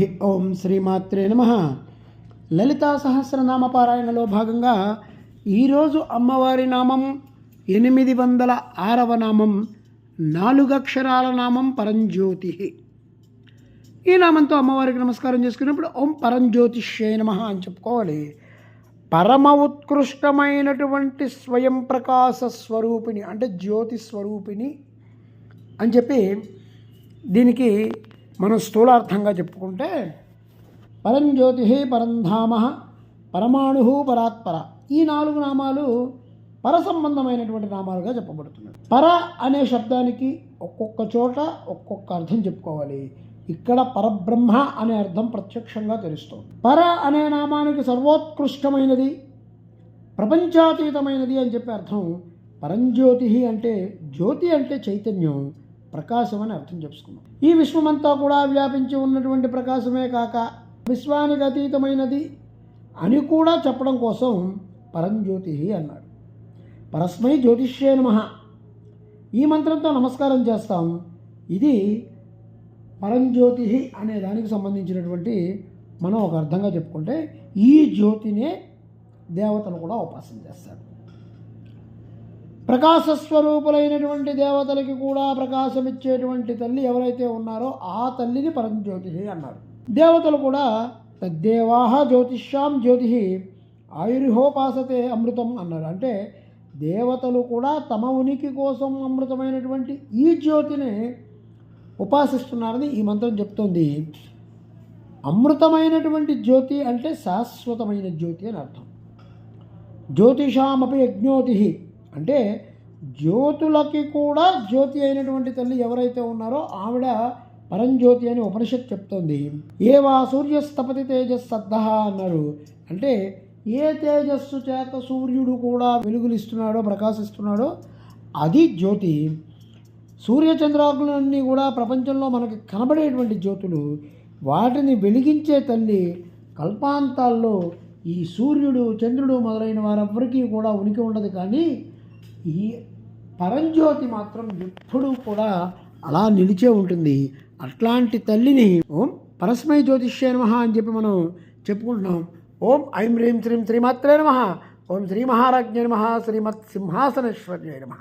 ఓం శ్రీమాత్రే నమ. లలితా సహస్రనామ పారాయణలో భాగంగా ఈరోజు అమ్మవారి నామం ఎనిమిది వందల ఆరవ నామం నాలుగక్షరాల నామం పరంజ్యోతి. ఈ నామంతో అమ్మవారికి నమస్కారం చేసుకున్నప్పుడు ఓం పరంజ్యోతిష్యే నమ అని చెప్పుకోవాలి. పరమ ఉత్కృష్టమైనటువంటి స్వయం ప్రకాశ స్వరూపిణి అంటే జ్యోతి స్వరూపిణి అని చెప్పి దీనికి మనం స్థూలార్థంగా చెప్పుకుంటే పరంజ్యోతి పరంధామ పరమాణు పరాత్పర. ఈ నాలుగు నామాలు పర సంబంధమైనటువంటి నామాలుగా చెప్పబడుతున్నాయి. పర అనే శబ్దానికి ఒక్కొక్క చోట ఒక్కొక్క అర్థం చెప్పుకోవాలి. ఇక్కడ పరబ్రహ్మ అనే అర్థం ప్రత్యక్షంగా తెలుస్తుంది. పర అనే నామానికి సర్వోత్కృష్టమైనది ప్రపంచాతీతమైనది అని చెప్పే అర్థం పరంజ్యోతి అంటే జ్యోతి అంటే చైతన్యం ప్రకాశం అని అర్థం చేసుకున్నాం ఈ విశ్వమంతా కూడా వ్యాపించి ఉన్నటువంటి ప్రకాశమే కాక విశ్వానికి అతీతమైనది అని కూడా చెప్పడం కోసం పరంజ్యోతి అన్నాడు. పరస్మై జ్యోతిష్యే నమ. ఈ మంత్రంతో నమస్కారం చేస్తాం. ఇది పరంజ్యోతి అనే దానికి సంబంధించినటువంటి మనం ఒక అర్థంగా చెప్పుకుంటే ఈ జ్యోతినే దేవతలు కూడా ఉపాసన చేస్తారు. ప్రకాశస్వరూపులైనటువంటి దేవతలకి కూడా ప్రకాశమిచ్చేటువంటి తల్లి ఎవరైతే ఉన్నారో ఆ తల్లిని పరంజ్యోతి అన్నారు. దేవతలు కూడా తద్దేవాహ జ్యోతిష్యాం జ్యోతి ఆయుర్హోపాసతే అమృతం అన్నారు. అంటే దేవతలు కూడా తమ ఉనికి కోసం అమృతమైనటువంటి ఈ జ్యోతిని ఉపాసిస్తున్నారని ఈ మంత్రం చెప్తోంది. అమృతమైనటువంటి జ్యోతి అంటే శాశ్వతమైన జ్యోతి అని అర్థం. జ్యోతిషామపి యజ్ఞోతి అంటే జ్యోతులకి కూడా జ్యోతి అయినటువంటి తల్లి ఎవరైతే ఉన్నారో ఆవిడ పరంజ్యోతి అని ఉపనిషత్ చెప్తోంది. ఏవా సూర్యస్తపతి తేజస్సద్ధ అన్నారు. అంటే ఏ తేజస్సు చేత సూర్యుడు కూడా వెలుగులిస్తున్నాడో ప్రకాశిస్తున్నాడో అది జ్యోతి. సూర్యచంద్రాకులన్నీ కూడా ప్రపంచంలో మనకి కనబడేటువంటి జ్యోతులు. వాటిని వెలిగించే తల్లి కల్పాంతాల్లో ఈ సూర్యుడు చంద్రుడు మొదలైన వారెవ్వరికీ కూడా ఉనికి ఉండదు. కానీ ఈ పరంజ్యోతి మాత్రం ఎప్పుడూ కూడా అలా నిలిచే ఉంటుంది. అట్లాంటి తల్లిని ఓం పరస్మై జ్యోతిష్యే నమ అని చెప్పి మనం చెప్పుకుంటున్నాం. ఓం ఐం హ్రీం శ్రీం శ్రీమాత్రే నమ. ఓం శ్రీ మహారాజ్ఞ నమ. శ్రీమత్ సింహాసనేశ్వర్య నమ.